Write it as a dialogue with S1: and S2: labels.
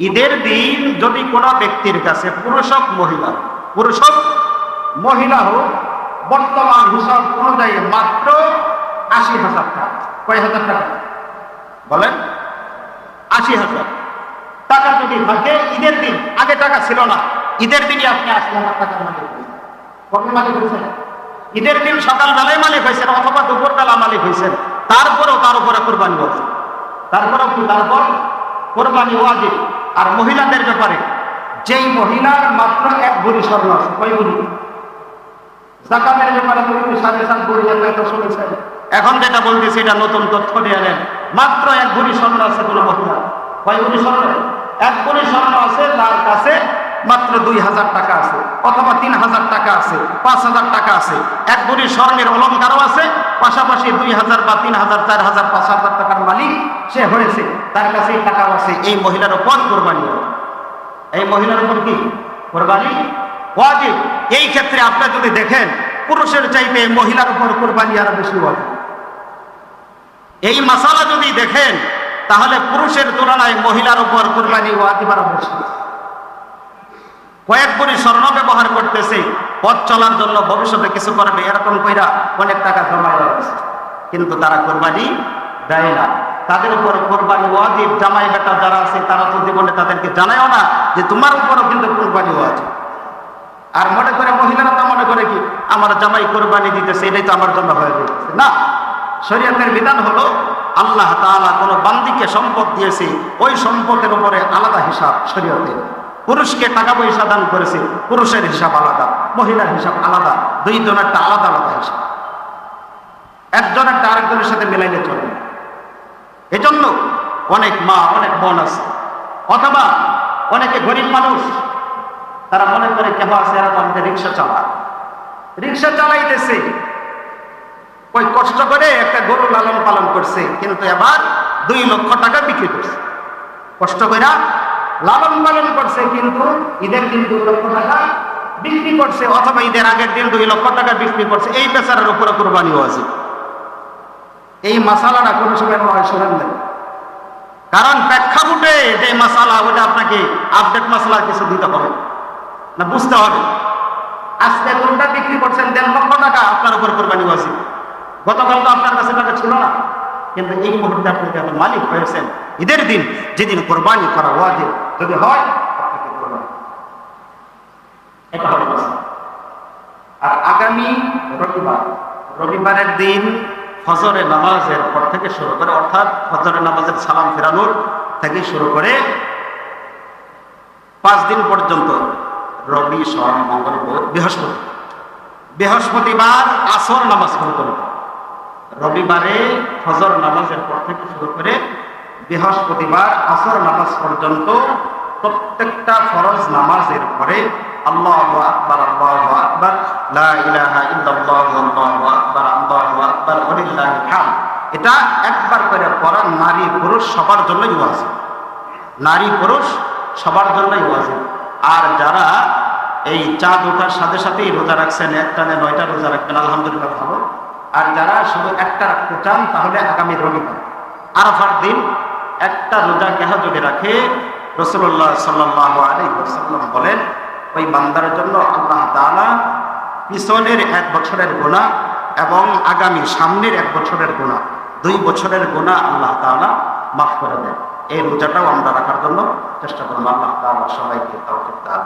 S1: ঈদের দিন যদি কোনো ব্যক্তির কাছে পুরুষ হোক মহিলা পুরুষ হোক মহিলা হোক, বর্তমান হিসাব অনুযায়ী মাত্র আশি হাজার টাকা। কয় হাজার টাকা? বলেন, আশি হাজার। টাকা যদি থাকে, ঈদের দিন, আগে টাকা ছিল না। ঈদের দিনই আপনি আশি হাজার টাকার মালিক কবে মালিক হয়েছেন? ঈদের দিন সকালবেলায় মালিক হয়েছেন অথবা দুপুরবেলা মালিক হয়েছেন। তারপরেও তার উপরে কোরবানি আছে তারপরেও কি তারপর? কোরবানি হওয়া ওয়াজিব। আর মহিলাদের ব্যাপারে, যেই মহিলার মাত্র এক ভরি স্বর্ণ আছে, কয় ভরি? এখন যেটা বলতেছি, এটা নতুন তথ্য দিয়ে মাত্র এক ভরি স্বর্ণ আছে কোনো মহিলা কয় ভরি স্বর্ণ? এক ভরি স্বর্ণ আছে, তার কাছে মাত্র দুই হাজার টাকা আছে, অথবা তিন হাজার টাকা আছে, পাঁচ হাজার টাকা আছে। এক ভরি স্বর্ণের অলঙ্কারও আছে পাশাপাশি দুই হাজার বা তিন হাজার, চার হাজার, পাঁচ হাজার টাকার মালিক সে হয়েছে। তার কাছে টাকাও আছে, এই মহিলার উপর কোরবানি। এই মহিলার উপর কি? কোরবানি? ওয়াজিব। এই ক্ষেত্রে আপনারা যদি দেখেন, পুরুষের চাইতে মহিলার উপর কোরবানি আরও বেশি ওয়াজিব। এই মাসালা যদি দেখেন, তাহলে পুরুষের তুলনায় মহিলার উপর কোরবানি ওয়াজিব আরও বেশি। কয়েক বড়ি স্বর্ণ ব্যবহার করতেছে, পথ চলার জন্য ভবিষ্যতে কিছু করবে, এরকম কইরা অনেক টাকা জমা রয়েছে কিন্তু তারা কোরবানি দেয় না। তাদের উপর কোরবানি ওয়াজিব, জামাই বেটা যারা আছে, তারা তো জীবনে তাদেরকে জানায়ও না যে তোমার উপরও কিন্তু কোরবানি ওয়াজিব। আর মনে করে মহিলারা তো মনে করে কি, আমার জামাই কোরবানি দিতেছে, এটাই তো আমার জন্য হয়ে যেতেছে না, শরীয়তের বিধান হলো, আল্লাহ তাআলা কোনো বান্দিকে সম্পদ দিয়েছে, ওই সম্পদের উপরে আলাদা হিসাব শরীয়তে পুরুষকে টাকা পয়সা দান করেছে, পুরুষের হিসাব আলাদা, মহিলার হিসাব আলাদা দুই জনেরটা আলাদা আলাদা হিসাব। একজনেরটা আরেকজনের সাথে মিলাইলে চলে। এজন্য অনেক মা, অনেক বোন আছে। অথবা অনেকে গরিব মানুষ, তারা মনে করে, কেহ আছে এরা তো আমাদের রিক্সা চালা রিক্সা চালাইতেছে। ওই কষ্ট করে একটা গরু লালন পালন করছে, কিন্তু এবার দুই লক্ষ টাকা বিক্রি করছে। কষ্ট করে লালন পালন করছে কিন্তু, ঈদের দিন দুই লক্ষ টাকা, বিক্রি করছে, অথবা ঈদের আগের দিন দুই লক্ষ টাকা বিক্রি করছে। এই পেশারের উপরে কোরবানি আছে এই মশালাটা কোনো সময় নয় শোনেন নাই কারণ প্রেক্ষাপটে যে মশালা ওটা আপনাকে আপডেট মশলা কিছু দিতে হবে। না, বুঝতে হবে। আজকে কোনটা বিক্রি করছেন, দেড় লক্ষ টাকা আপনার উপর কোরবানি আছে গতকাল তো আপনার কাছে টাকা ছিল না। কিন্তু এই মুহূর্তে আপনি যখন মালিক হয়েছেন, ঈদের দিন যেদিন কোরবানি করা ওয়াজিব যদি হয় আর আগামী রবিবার, রবিবারের দিন ফজরের নামাজের পর থেকে শুরু করে, অর্থাৎ ফজরের নামাজের সালাম ফেরানোর থেকে শুরু করে পাঁচ দিন পর্যন্ত রবি সোম মঙ্গল বৃহস্পতি। বৃহস্পতিবার আসর নামাজ শুরু করবে রবিবারে ফজর নামাজের পর থেকে শুরু করে বৃহস্পতিবার আসর নামাজ পর্যন্ত প্রত্যেকটা ফরজ নামাজের পরে আল্লাহু আকবার আল্লাহু আকবার আকবার আকবার এটা একবার করে পড়া নারী পুরুষ সবার জন্যই ওয়াজিব। নারী পুরুষ সবার জন্যই ওয়াজিব। আর যারা এই চাঁদ ওঠার সাথে সাথেই রোজা রাখছেন একটা নে নয়টা রোজা রাখবেন, আলহামদুলিল্লাহ ভালো। আর যারা শুধু একটা রাখতে চান তাহলে আগামী রবিবার। আরাফার দিন একটা রোজা কেহ যদি রাখে? রসুল্লাহ সাল্লাহ আলী সাল্লাম বলেন, ওই বান্দার জন্য আল্লাহ তাআলা পিছনের এক বছরের গোনা এবং আগামী সামনের এক বছরের গোনা দুই বছরের গোনা আল্লাহ তাআলা মাফ করে দেন। এই রোজাটাও আমরা রাখার জন্য চেষ্টা করব। আল্লাহ তাআলা সবাইকে তাওফিক দান